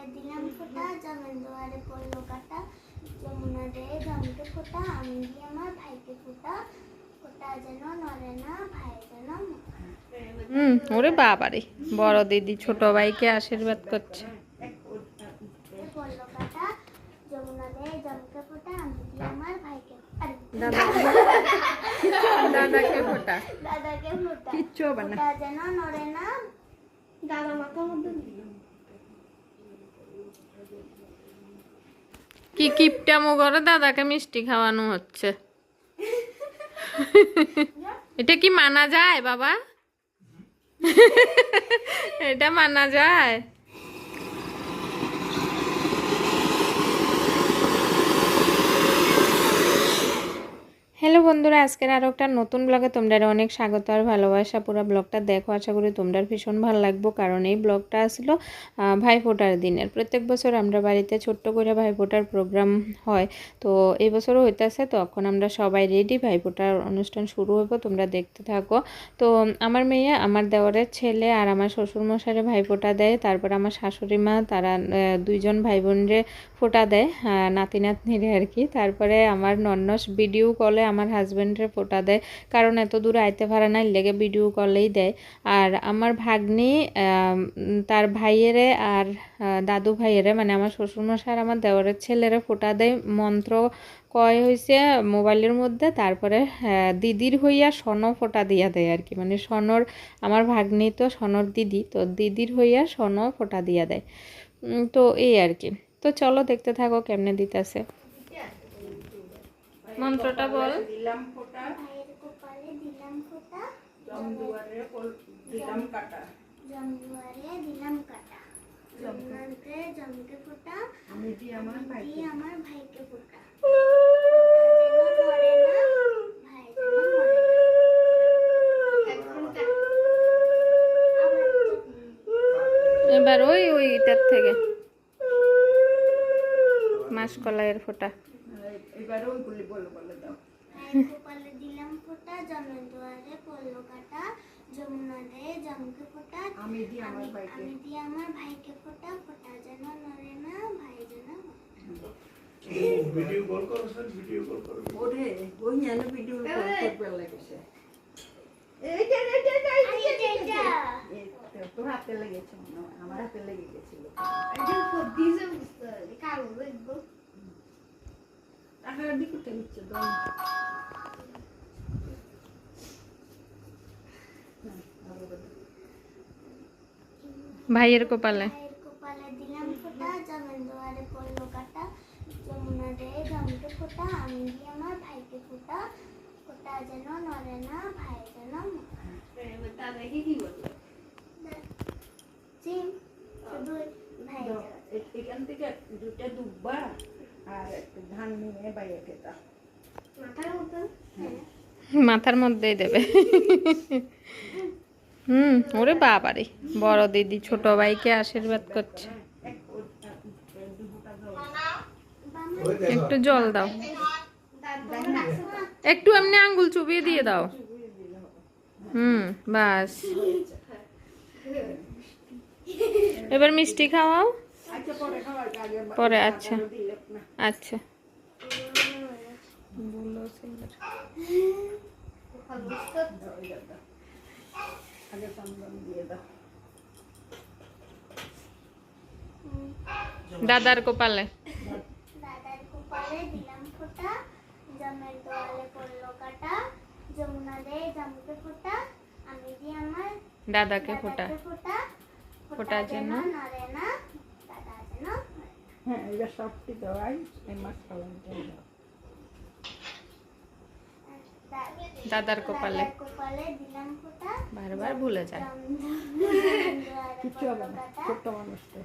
কপালে দিলাম ফোঁটা দুয়ারে পড়ল কাটা যমুনা রে জমকে ফোঁটা আমি দিয়ে আমার ভাইকে ফোঁটা ফোঁটা যেন নড়ে না ভাই যেন হুম ওরে বাবারে বড় দিদি ছোট ভাইকে আশীর্বাদ করছে। দাদাকে ফোটা। দাদাকে ফোঁটা। কিচ্ছু হবে না। ফোঁটা যেন নড়ে না। দাদা মাথার মধ্যে কি কিপটামো করে? দাদাকে মিষ্টি খাওয়ানো হচ্ছে। এটা কি মানা যায়, বাবা? এটা মানা যায়? হ্যালো বন্ধুরা, আজকের আরও একটা নতুন ব্লগে তোমরা অনেক স্বাগত আর ভালোবাসা। পুরো ব্লগটা দেখো, আশা করি তোমরা ভীষণ ভালো লাগবো, কারণ এই ব্লগটা আসলো ভাইফোঁটার দিনের। প্রত্যেক বছর আমরা বাড়িতে ছোট্ট করে ভাইফোঁটার প্রোগ্রাম হয়। তো এই বছরও হইতেছে তখন আমরা সবাই রেডি ভাইফোঁটার অনুষ্ঠান শুরু হইব, তোমরা দেখতে থাকো। তো আমার মেয়ে, আমার দেওয়ারের ছেলে আর আমার শ্বশুরমশাইরে ভাইফোঁটা দেয়, তারপর আমার শাশুড়ি মা, তারা দুইজন ভাই বোনরে ফোঁটা দেয় নাতি নাতনিরে আর কি। তারপরে আমার নন্নস ভিডিও কলে আমার হাজব্যান্ডের ফোটা দেয়। কারণ এত দূর আইতে পারে না লেগে ভিডিও কলেই দেয়। আর আমার ভাগ্নি তার ভাইয়েরে আর দাদু ভাইয়েরে মানে আমার শ্বশুরমশাই আর আমার দেওয়ারের ছেলেরে ফোটা দেয়। মন্ত্র কয় হয়েছে মোবাইলের মধ্যে, তারপরে দিদির হইয়া সন ফোটা দিয়া দেয় আর কি মানে সনর, আমার ভাগ্নি তো সনর দিদি, তো দিদির হইয়া সন ফোটা দিয়া দেয়। তো এই আর কি তো চলো দেখতে থাকো কেমনে দিতেছে। মন্ত্রটা বল। ভাইয়ের কপালে দিলাম ফোঁটা জম দুয়ারে দিলাম কাটা জম দুয়ারে দিলাম কাটা যমুনাতে জমকে ফোঁটা আমি দিয়ে আমার ভাই দিয়ে আমার ভাইকে ফোঁটা ফোঁটা এবার ওই, ওইটার থেকে। মাসকলাইয়ের ফোঁটা। এবারে ওইগুলি বলে বলে দাও কপালে দিলাম ফোঁটা জমের দুয়ারে পড়ল কাটা যমুনাতে জমকে ফোঁটা আমি দিয়ে আমার আমি ভাইকে আমি দিয়ে আমার ভাইকে ফোঁটা ফোঁটা যেন নড়ে না ভাই যেন ভিডিও কল করো স্যার ভিডিও কল করো ওরে ওই জানো ভিডিও কল করবে লেগেছে এইটা এইটা এইটা আরে এটা এটা। এই তো, তোর হাতে লেগেছে আমার হাতে লেগে গেছিল নিচ্ছে দম। ভাইয়ের কপালে। ভাইয়ের কপালে দিলাম ফোঁটা জমের দুয়ারে পড়ল কাটা যমুনা রে জমকে ফোঁটা আমি দিয়ে আমার ভাইকে ফোঁটা। ফোঁটা যেন নড়ে না ভাই যেন ভাই এখান থেকে দুটা দুব্বা। আর একটু ধান নিয়ে বাইরে মাথার মতন? হ্যাঁ। মাথার মধ্যেই দেবে। হুম ওরে বাবারে বড় দিদি ছোট ভাইকে আশীর্বাদ করছে। একটু জল দাও। একটু এমনি আঙ্গুল চুবিয়ে দিয়ে দাও। হুম বাস। এবার মিষ্টি খাওয়াও। পরে পরে আচ্ছা। আচ্ছা। দাদার কপালে। দাদার কপালে দিলাম ফোঁটা জমের দোয়ালে পড়ল কাটা যমুনা জমকে ফোঁটা আমি দিয়ে আমার দাদাকে ফোটা। ফোঁটা। ফোঁটা যেন নড়ে না যেন হ্যাঁ এবার সবটি দেওয়াই? এই মাছ খাওয়ানোটা দাও দাদার কপালে। দাদার কপালে দিলাম ফোঁটা। বারবার ভুলে যায়। কিচ্ছু হবে না ছোট্ট মানুষ তো।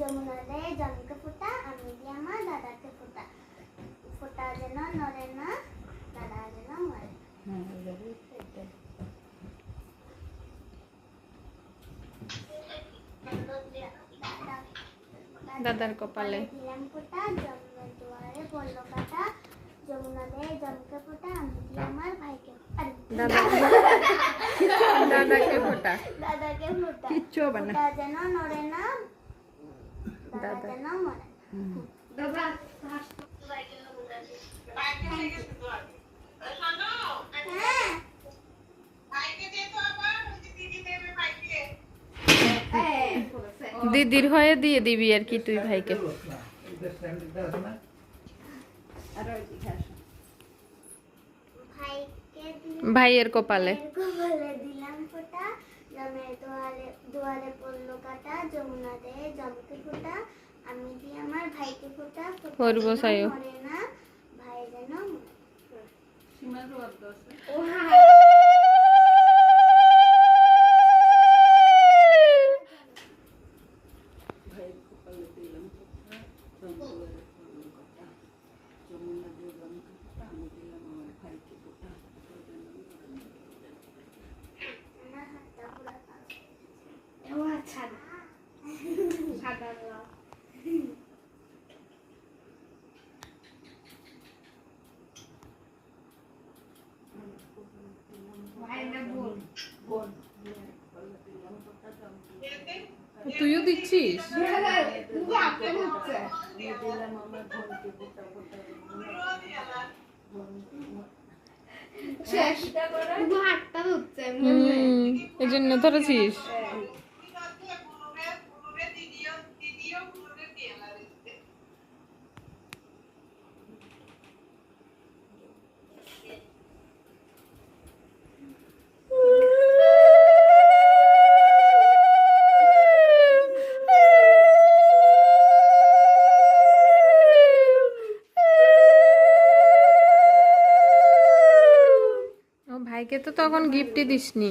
যমুনা রে জমকে ফোঁটা আমি দিয়ে আমার দাদাকে ফোঁটা। ফোঁটা যেন নড়ে না দাদা যেন মরে। হ্যাঁ এবারে এটা দাদা দাদার কপালে দিলাম ফোঁটা জমুনা দুয়ারে পড়ল কাটা যমুনা রে জমকে ফোঁটা আমি দিয়ে আমার ভাইকে আরে, কপালে দাদাকে ফোটা দাদাকে ফোঁটা কিচ্ছু হবে না। যেন নড়ে না দাদা যেন মরে হ্যাঁ দিদির হয়ে দিয়ে দিবি আর কি তুই ভাইকে। স্ট্যান্ডার্ডটা আছে না আর ওই দিকে আসো। ভাইকে দিলাম ভাইয়ের কপালে কপালে দিলাম ফোঁটা জমের দোয়ারে দুয়ারে পড়ল কাটা যমুনা দে জমকে ফোঁটা আমি দিয়ে আমার ভাইকে ফোঁটা ফোঁটা করব যেন সায়ও। মরে না ভাই যেন মরে। সীমারও অর্ধ আছে। ভাইয়ের কপালে দিলাম কথা, জঙ্গলের ফল কথা। যমুনা দিয়ে জমকে ফোঁটা, আমি দিলাম আমার ভাইকে ফোঁটা। তোর জন্য আমি করে নেব। আমার হাতটা পুরো কালো। বোন, ভাইয়ের কপালে দিলাম কথা, জমকে তুইও দিচ্ছিস। এই জন্য ধরেছিস? ভাইকে তো তখন গিফটই দিসনি।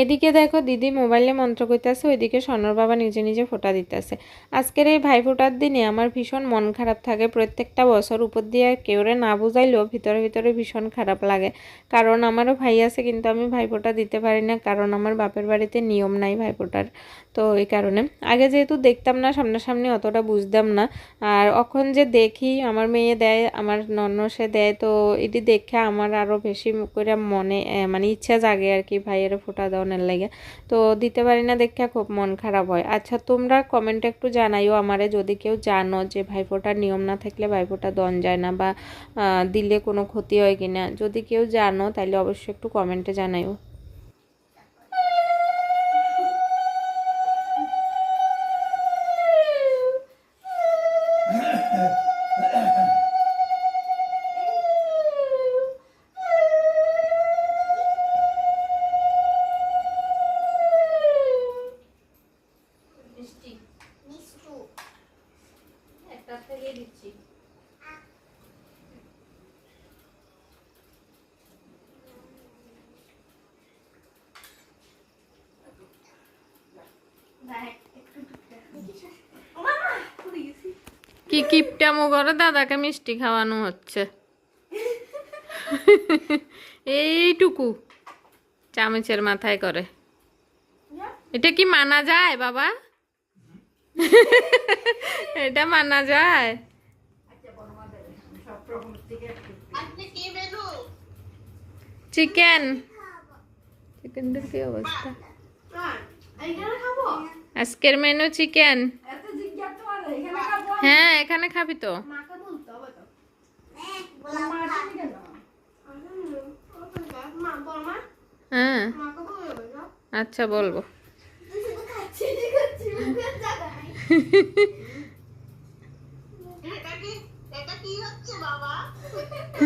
এদিকে দেখো দিদি মোবাইলে মন্ত্র করতেছে ওইদিকে স্বর্ণর বাবা নিজে নিজে ফোঁটা দিতেছে। আজকের এই ভাই ফোঁটার দিনে আমার ভীষণ মন খারাপ থাকে, প্রত্যেকটা বছর উপর দিয়ে কেউরে না বুঝাইলেও ভিতরে ভিতরে ভীষণ খারাপ লাগে। কারণ আমারও ভাই আছে, কিন্তু আমি ভাই ফোঁটা দিতে পারি না, কারণ আমার বাপের বাড়িতে নিয়ম নাই ভাই ফোঁটার। তো এই কারণে। আগে যেহেতু দেখতাম না, সামনাসামনি অতটা বুঝতাম না। আর এখন যে দেখি, আমার মেয়ে দেয়, আমার ননসে দেয়, তো এটি দেখে আমার আরও বেশি করে মনে মানে ইচ্ছা জাগে আর কি ভাইয়ের ফোঁটা দেওয়ার লাগে। তো দিতে পারি না দেখে খুব মন খারাপ হয়। আচ্ছা তোমরা কমেন্টে একটু জানাইও আমারে, যদি কেউ জানো যে ভাইফোঁটার নিয়ম না থাকলে ভাইফোঁটা দন যায় না বা দিলে কোনো ক্ষতি হয় কিনা। যদি কেউ জানো তাহলে অবশ্যই একটু কমেন্টে জানাইও। দিচ্ছি। কি কিপটামো করে দাদাকে মিষ্টি খাওয়ানো হচ্ছে। এইটুকু চামচের মাথায় করে। এটা কি মানা যায় বাবা? এটা মানা যায় সব রকম থেকে একটু চিকেন চিকেনটার কি অবস্থা? আজকের মেনু চিকেন হ্যাঁ এখানে খাবি তো। হ্যাঁ। আচ্ছা বলব। খাবে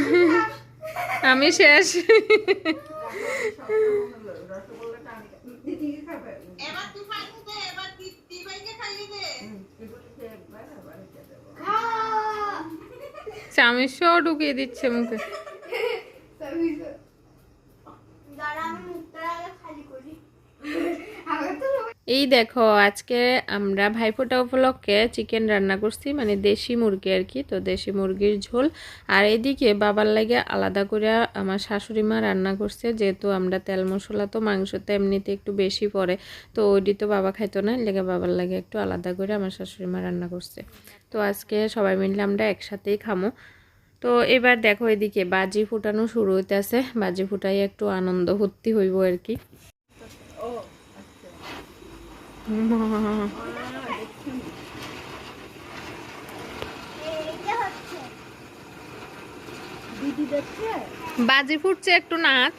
হুম, শেষ। চামিচও ঢুকিয়ে দিচ্ছে মুখে। দাঁড়া আমি মুখটা খালি করি। এই দেখো, আজকে আমরা ভাইফোঁটা উপলক্ষে চিকেন রান্না করছি মানে দেশি মুরগি আর কি, তো দেশি মুরগির ঝোল। আর এদিকে বাবার লাগে আলাদা করে আমার শাশুড়ি মা রান্না করছে, যেহেতু আমরা তেল মশলা তো মাংসতে এমনিতে একটু বেশি পড়ে, তো ওইটি তো বাবা খাইতো না লেগে বাবার লাগে একটু আলাদা করে আমার শাশুড়ি মা রান্না করছে। তো আজকে সবাই মিলে আমরা একসাথেই খামো। তো এবার দেখো এদিকে বাজি ফুটানো শুরু হইতেছে, বাজি ফুটাই একটু আনন্দ ভর্তি হইব আর কি। ও আচ্ছা এইটা হচ্ছে দিদি দেখছে বাজি ফুটছে একটু নাচ।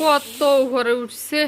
কত ঘরে উঠছে।